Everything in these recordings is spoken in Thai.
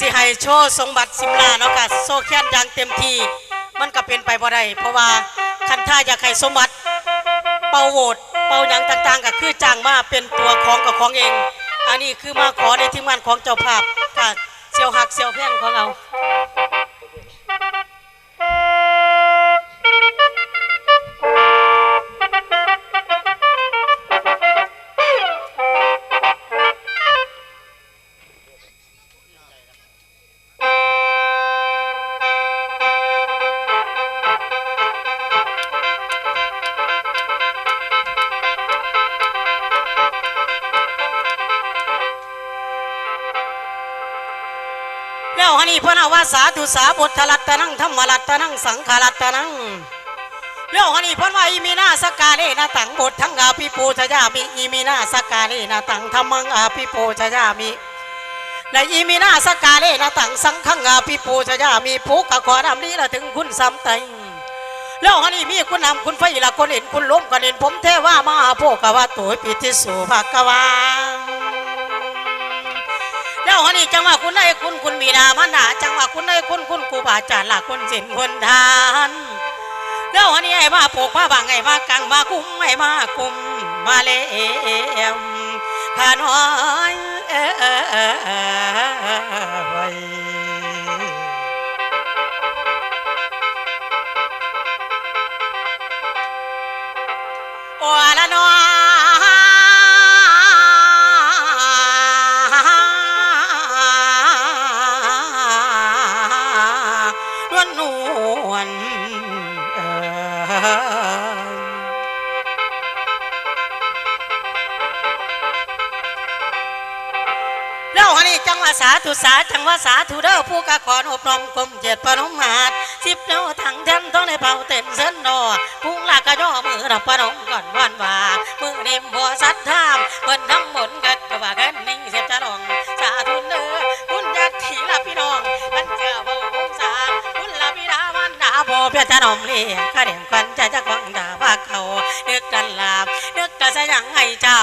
สิให้โชว์สมบัติสิมลาเนาะค่ะโซแค้นอย่างเต็มที่มันก็เป็นไปบ่ได้เพราะว่าคันท่าอยากให้สมบัติ เป่าโหวตเป่าหยังต่างๆ ก็คือจ้างมาเป็นตัวของกับของเอง อันนี้คือมาขอในทีมงานของเจ้าภาพค่ะเซียวหักเซียวแพงของเรา ว่าสาธุสาบทลัตตนังธรรมลัตตนังสังขารัตตนังแล้วฮันนี่เพื่อนว่าอีมีนาสกาเลนะตังบททั้งอาภิปูชยามิอีมีนาสกาเลนะตังธรรมังอาภิปูชยามิและอีมีนาสกาเลนะตังสังฆังอาภิปูชยามิผูกกะขอนำนี้ละถึงคุณซ้ำเต็งแล้วฮันนี่มีคุณนำคุณไฟละคนเห็นคุณล้มกันเห็นผมเทว่ามาโภกวาตัวปิติสุภกวา ล้วฮันนี่จังว่าคุณได้คุณคุณมีนามันหนาจังว่าคุณได้คุณคุณครูบาอาจารย์หลักคนสินคนทานแล้วฮันนี่ไอ้มาปลูกมาบังไอ้มากังมาคุ้มไอ้มาคุ้มมาเลี้ยมขาน้อยเอ้ยโอ้ละน้อ สาธุสาจังว่าสาธุเด้อผู้กะขอนอบรมกลมเจ็ดปนมหาดสิบเนาถังแทนต้องในเป่าเต็นเส้นนอพุ่งลากกะย่อมือรับปนมก่อนวันว่ามือนิมบัวสัตว์ทามเปิ้นน้ำมนต์กัดกะว่ากันนิ่งเสียบจะลองสาธุเด้อคุณยักษ์ถีละพี่น้องมันเจ้าบ่วงศาคุณละพี่ดามันดาบ่เพียจะนอมเลี้ยงข้าเดียงควันใจจะควังดาว่าเขาเนึกกันลาบเนึกกะสยังให้เจ้า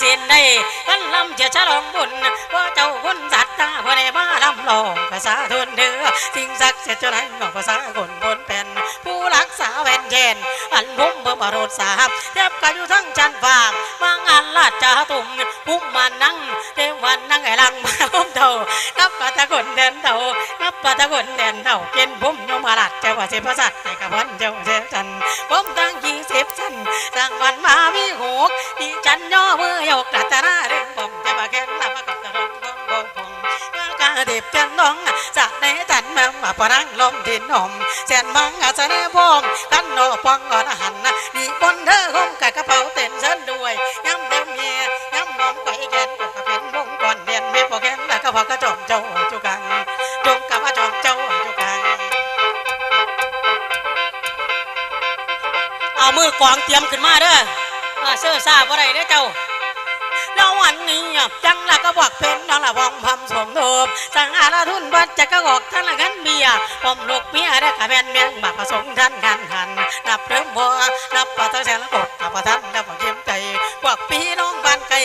เส้นได้กันลำจะฉลองบุญว่าเจ้าบุญสัตตาพอได้มาลำลองภาษาทุนเดือสิ่งศักดิ์สิทธิ์จ้านั้นของภาษาคนบนแผ่นผู้รักษาแวนเชนอันพุ่มเบอร์บารดสาบเทียบกันอยู่ทั้งจันฟางมางานลาดจ่าตุ่มพุ่มมานั่งเทวันนั่งไอ้ลังมาพุ่มเท่านับปะตะคนเดินเท่านับปะตะคนเดินเท่าเกินพุ่มยมราชเจ้าว่าเสพสัตว์ในกระพันเจ้าเสพจันผมตั้งยี่สิบสันสั่งวัน มามีหกดิฉันย่อมือยกรัตนาเรื่องผมจะมาแข่งลำกับตะลงบงบงบงเมื่อกาเด็บจันน้องจะในจันมังมาปรังลมดินหอมแสนมังอาจจะแน่พองกันโนปองก่อนหันนะนี่บนเธอคงกับกระเป๋าเต็นเส้นด้วยย้ำเต็มเมียย้ำมองไปแกนก็เป็นวงก่อนเรียนไม่พอแกนแล้วก็พอกระจอมเจ้าจุกังจงกับว่าจอมเจ้าจุกังเอามือกวางเตรียมขึ้นมาเด้อ อ่าเสื้อซาบ่ได้เด้เจ้าแล้ววันนี้จังละก็บอกเป็นน้องละวองพำสมโทบสังอาละทุนบัดจะก็ออกท่านละกันเบียผมลูกเมียได้กะแม่นเมียงบาปประสงค์ท่านกันหันนับเริ่มบัวนับปะตะแสนละกดกับประทันนับบ่เยี่ยมใจพวกพี่น้องบ้านไกล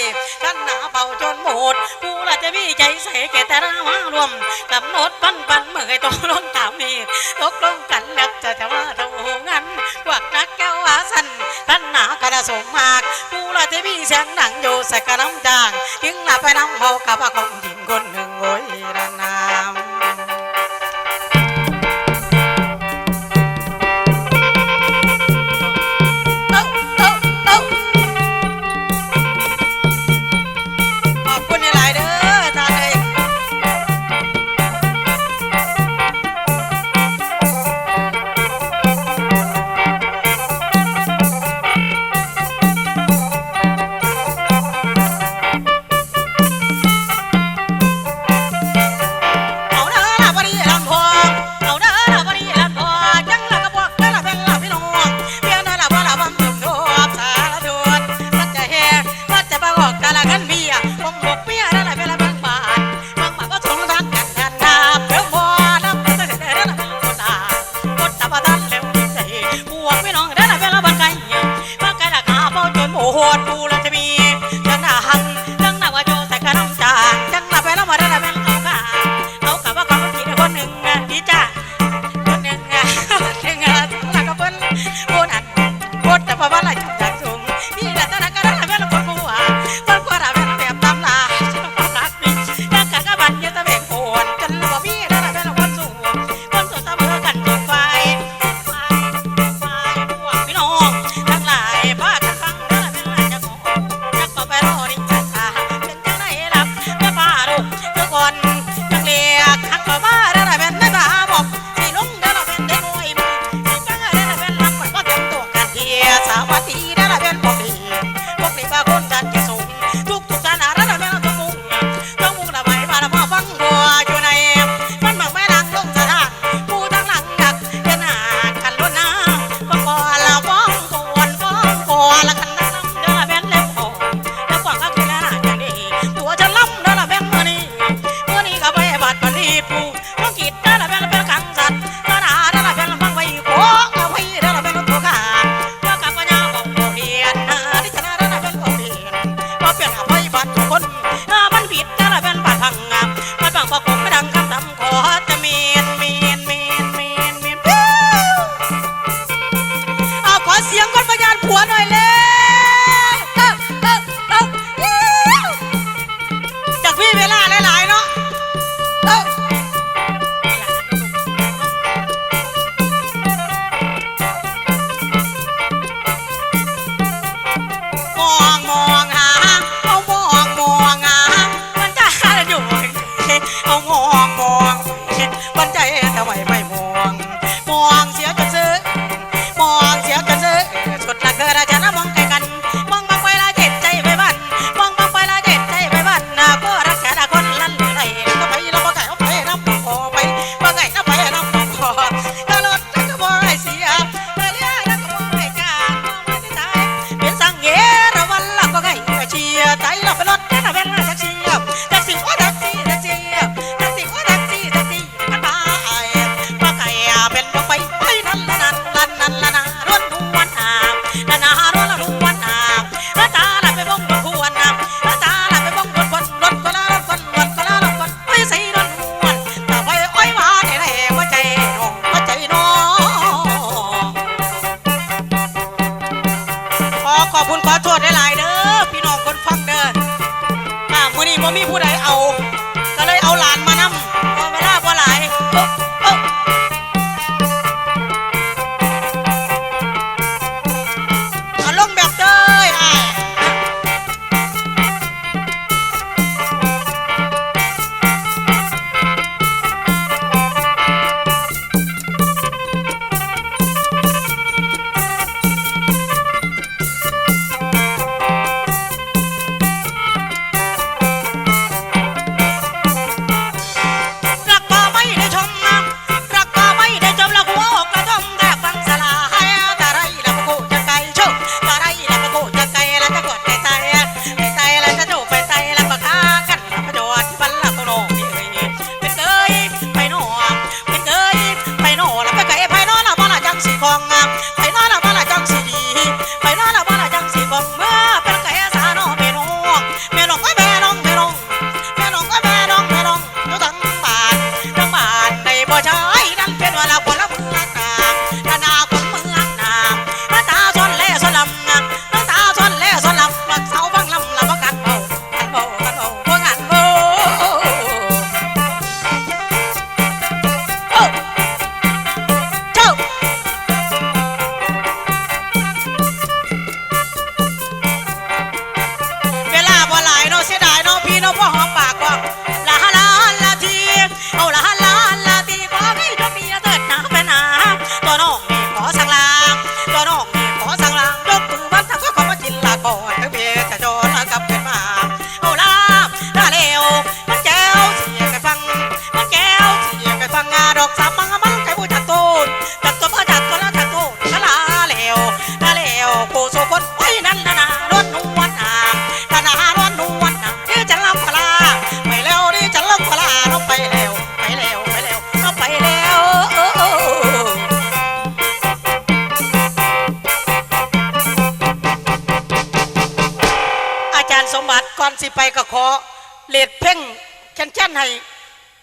กันหนาเบาจนหมดผู้ละจะมีใจใส่แก่แต่ละมารวมกำหนดปันปันเมื่อไงตกลงตามนี้ตกลงกันแล้วจะจะว่า ละที่มีเสียงหนังอยู่ใส่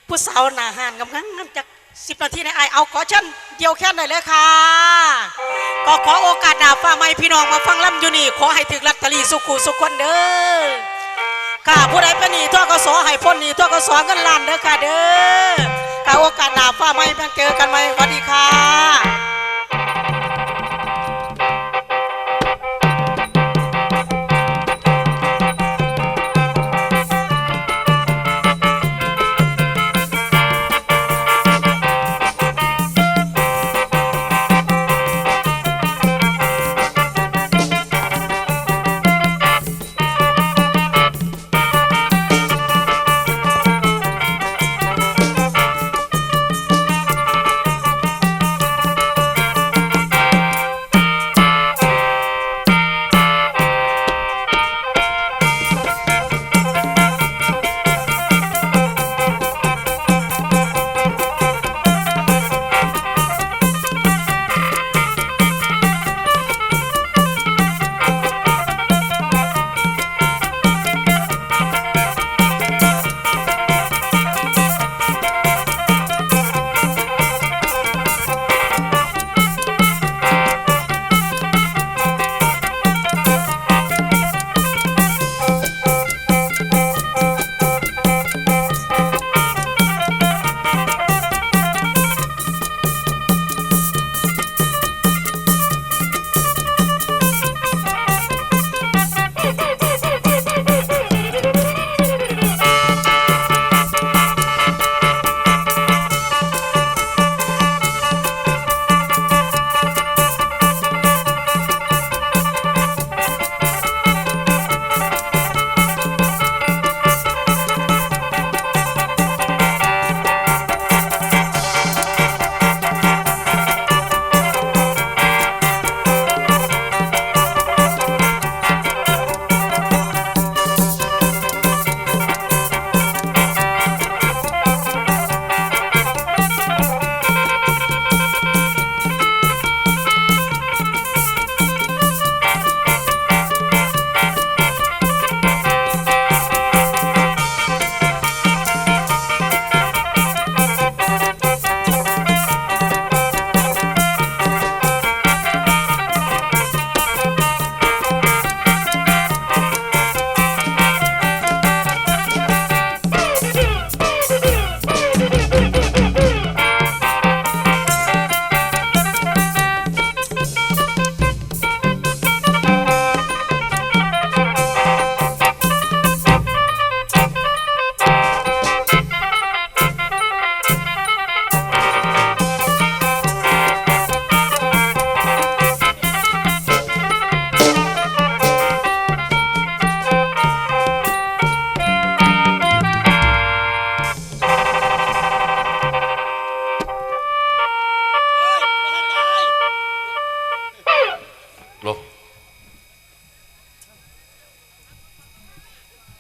ผู้สาวหนาหานกำลังนั่นจากสิบนาทีในไอเอาขอเช่นเดียวแค่ไหนเลยค่ะก็ขอโอกาสดาฟ้าไม้พี่น้องมาฟังล่ำอยู่นี่ ขอให้ถึงลัตตลีสุขุสุขคนเด้อค่ะผู้ใดเป็นหนี้ทั่วก็สอให้พ้นหนี้ทั่วก็สอเงินล้านเด้อค่ะเด้อค่ะโอกาสดาฟ้าไม้เพิ่มาเจอกันไหมสวัสดีค่ะ